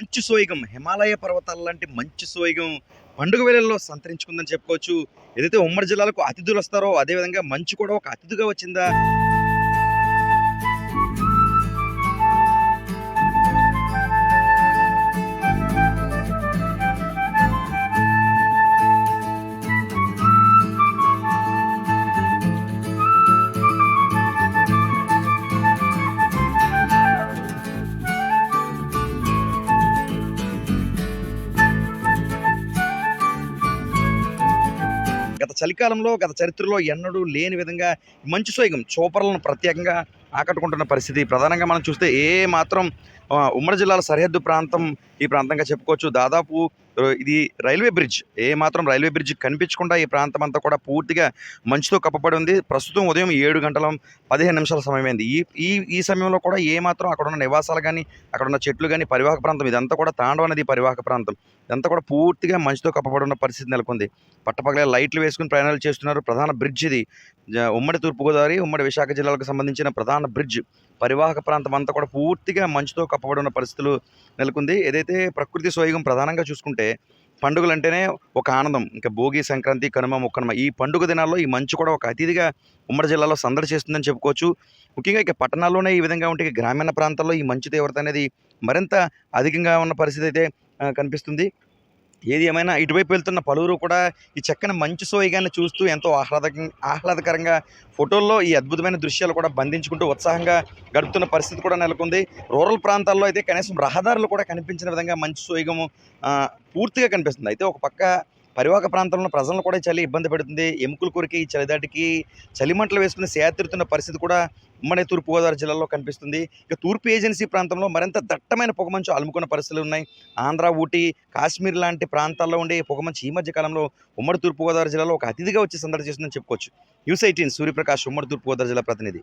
మంచు సోయగం హిమాలయ పర్వతాల లాంటి మంచు సోయగం పండుగ వేళల్లో సంతరించుకుందని చెప్పుకోవచ్చు. ఏదైతే ఉమ్మడి జిల్లాలకు అతిథులు వస్తారో అదేవిధంగా మంచు కూడా ఒక అతిథిగా వచ్చిందా? చలికాలంలో గత చరిత్రలో ఎన్నడూ లేని విధంగా మంచు సోయగం చూపర్లను ప్రత్యేకంగా ఆకట్టుకుంటున్న పరిస్థితి. ప్రధానంగా మనం చూస్తే ఏ మాత్రం ఉమ్మడి జిల్లాల సరిహద్దు ప్రాంతం ఈ ప్రాంతంగా చెప్పుకోవచ్చు. దాదాపు ఇది రైల్వే బ్రిడ్జ్. ఏ మాత్రం రైల్వే బ్రిడ్జ్ కనిపించకుండా ఈ ప్రాంతం అంతా కూడా పూర్తిగా మంచుతో కప్పబడి ఉంది. ప్రస్తుతం ఉదయం ఏడు గంటల పదిహేను నిమిషాల సమయమైంది. ఈ ఈ ఈ సమయంలో కూడా ఏ మాత్రం అక్కడ ఉన్న నివాసాలు కానీ అక్కడ ఉన్న చెట్లు కానీ పరివాహక ప్రాంతం ఇదంతా కూడా తాండవ నది పరివాహక ప్రాంతం. ఇదంతా కూడా పూర్తిగా మంచుతో కప్పబడి ఉన్న పరిస్థితి నెలకొంది. పట్టపగలే లైట్లు వేసుకుని ప్రయాణాలు చేస్తున్నారు. ప్రధాన బ్రిడ్జ్ ఇది. ఉమ్మడి తూర్పుగోదావరి ఉమ్మడి విశాఖ జిల్లాలకు సంబంధించిన ప్రధాన బ్రిడ్జ్. పరివాహక ప్రాంతం అంతా కూడా పూర్తిగా మంచుతో కప్పబడి ఉన్న పరిస్థితులు నెలకొంది. ఏదైతే ప్రకృతి సోయగం ప్రధానంగా చూసుకుంటే పండుగలు అంటేనే ఒక ఆనందం. ఇంకా భోగి సంక్రాంతి కనుమ ముక్కనుమ ఈ పండుగ దినాల్లో ఈ మంచు కూడా ఒక అతిథిగా ఉమ్మడి జిల్లాలో సందడి చేస్తుందని చెప్పుకోవచ్చు. ముఖ్యంగా ఇక పట్టణాల్లోనే ఈ విధంగా ఉంటే గ్రామీణ ప్రాంతాల్లో ఈ మంచు తీవ్రత అనేది మరింత అధికంగా ఉన్న పరిస్థితి అయితే కనిపిస్తుంది. ఏది ఏమైనా ఇటువైపు వెళ్తున్న పలువురు కూడా ఈ చక్కని మంచు సోయగాన్ని చూస్తూ ఎంతో ఆహ్లాద ఆహ్లాదకరంగా ఫోటోల్లో ఈ అద్భుతమైన దృశ్యాలు కూడా బంధించుకుంటూ ఉత్సాహంగా గడుపుతున్న పరిస్థితి కూడా నెలకొంది. రూరల్ ప్రాంతాల్లో అయితే కనీసం రహదారులు కూడా కనిపించిన విధంగా మంచు సోయగము పూర్తిగా కనిపిస్తుంది. అయితే ఒక పక్క పరివాహక ప్రాంతంలో ప్రజలను కూడా చలి ఇబ్బంది పెడుతుంది. ఎముకలు కొరికి ఈ చలిదాటికి చలిమంటలు వేసుకుని సేతరుతున్న పరిస్థితి కూడా ఉమ్మడి తూర్పుగోదావరి జిల్లాలో కనిపిస్తుంది. ఇక తూర్పు ఏజెన్సీ ప్రాంతంలో మరింత దట్టమైన పొగమంచు అలుముకున్న పరిస్థితులు ఉన్నాయి. ఆంధ్ర ఊటీ కాశ్మీర్ లాంటి ప్రాంతాల్లో ఉండే పొగమంచు ఈ మధ్య కాలంలో ఉమ్మడి తూర్పుగోదావరి జిల్లాలో ఒక అతిథిగా వచ్చి సందడి చేస్తుందని చెప్పుకోవచ్చు. న్యూస్ ఎయిటీన్ సూర్యప్రకాష్ ఉమ్మడి తూర్పుగోదావరి జిల్లా ప్రతినిధి.